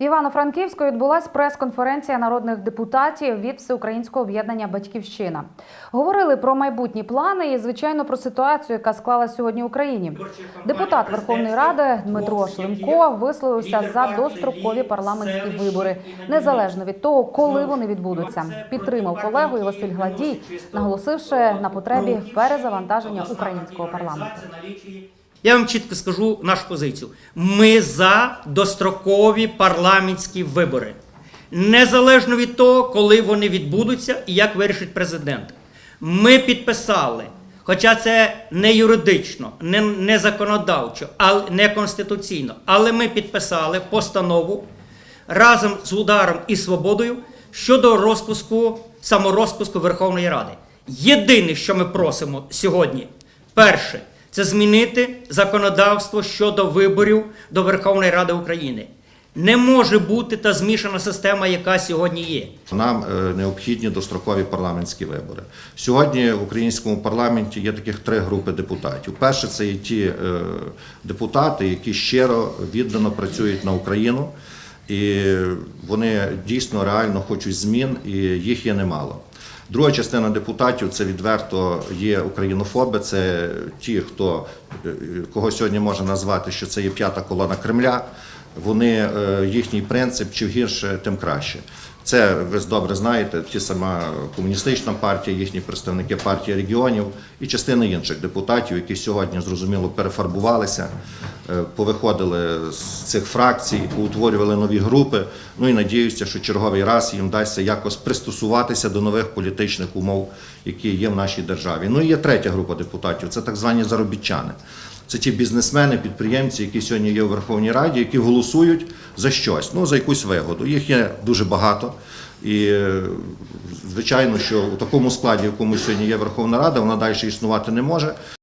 В Івано-Франківську відбулася прес-конференція народних депутатів від Всеукраїнського об'єднання Батьківщина. Говорили про майбутні плани і, звичайно, про ситуацію, яка склалась сьогодні в Україні. Депутат Верховної Ради Дмитро Шлемко висловився за дострокові парламентські вибори, незалежно від того, коли вони відбудуться. Підтримав колегу і Василь Гладій, наголосивши на потребі перезавантаження українського парламенту. Я вам чітко скажу нашу позицію. Ми за дострокові парламентські вибори. Незалежно від того, коли вони відбудуться і як вирішить президент. Ми підписали, хоча це не юридично, не, не законодавчо, але не конституційно, але ми підписали постанову разом з ударом і свободою щодо розпуску, саморозпуску Верховної Ради. Єдине, що ми просимо сьогодні, перше, це змінити законодавство щодо виборів до Верховної Ради України. Не може бути та змішана система, яка сьогодні є. Нам е, необхідні дострокові парламентські вибори. Сьогодні в українському парламенті є таких три групи депутатів. Перше, це є ті е, депутати, які щиро віддано працюють на Україну, і вони дійсно реально хочуть змін, і їх є немало. Друга частина депутатів це відверто є українофоби. Це ті, хто е, кого сьогодні можна назвати, що це є п'ята колона Кремля. Вони е, їхній принцип чим гірше, тим краще. Це ви добре знаєте, ті сама комуністична партія, їхні представники партії регіонів і частина інших депутатів, які сьогодні зрозуміло перефарбувалися, е, повиходили з цих фракцій, поутворювали нові групи. Ну і надіюся, що черговий раз їм вдасться якось пристосуватися до нових політичних умов, які є в нашій державі. Ну і є третя група депутатів це так звані заробітчани. Це ті бізнесмени, підприємці, які сьогодні є у Верховній Раді, які голосують за щось, ну за якусь вигоду. Їх є дуже багато. І е, звичайно, що у такому складі, в якому сьогодні є Верховна Рада, вона далі існувати не може.